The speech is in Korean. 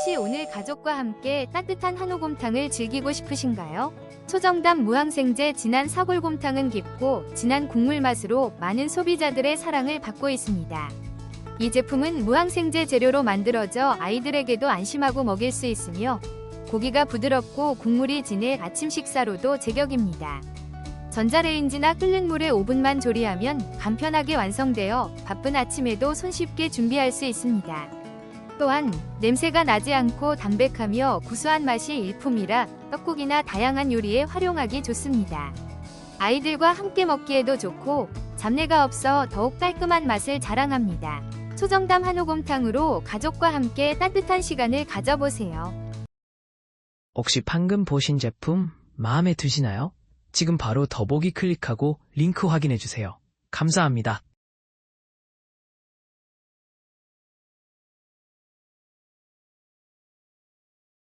혹시 오늘 가족과 함께 따뜻한 한우곰탕을 즐기고 싶으신가요? 초정답 무항생제 진한 사골곰탕은 깊고 진한 국물 맛으로 많은 소비자들의 사랑을 받고 있습니다. 이 제품은 무항생제 재료로 만들어져 아이들에게도 안심하고 먹일 수 있으며 고기가 부드럽고 국물이 진해 아침 식사로도 제격입니다. 전자레인지나 끓는 물에 5분만 조리하면 간편하게 완성되어 바쁜 아침에도 손쉽게 준비할 수 있습니다. 또한 냄새가 나지 않고 담백하며 구수한 맛이 일품이라 떡국이나 다양한 요리에 활용하기 좋습니다. 아이들과 함께 먹기에도 좋고 잡내가 없어 더욱 깔끔한 맛을 자랑합니다. 초정담 한우곰탕으로 가족과 함께 따뜻한 시간을 가져보세요. 혹시 방금 보신 제품 마음에 드시나요? 지금 바로 더보기 클릭하고 링크 확인해주세요. 감사합니다.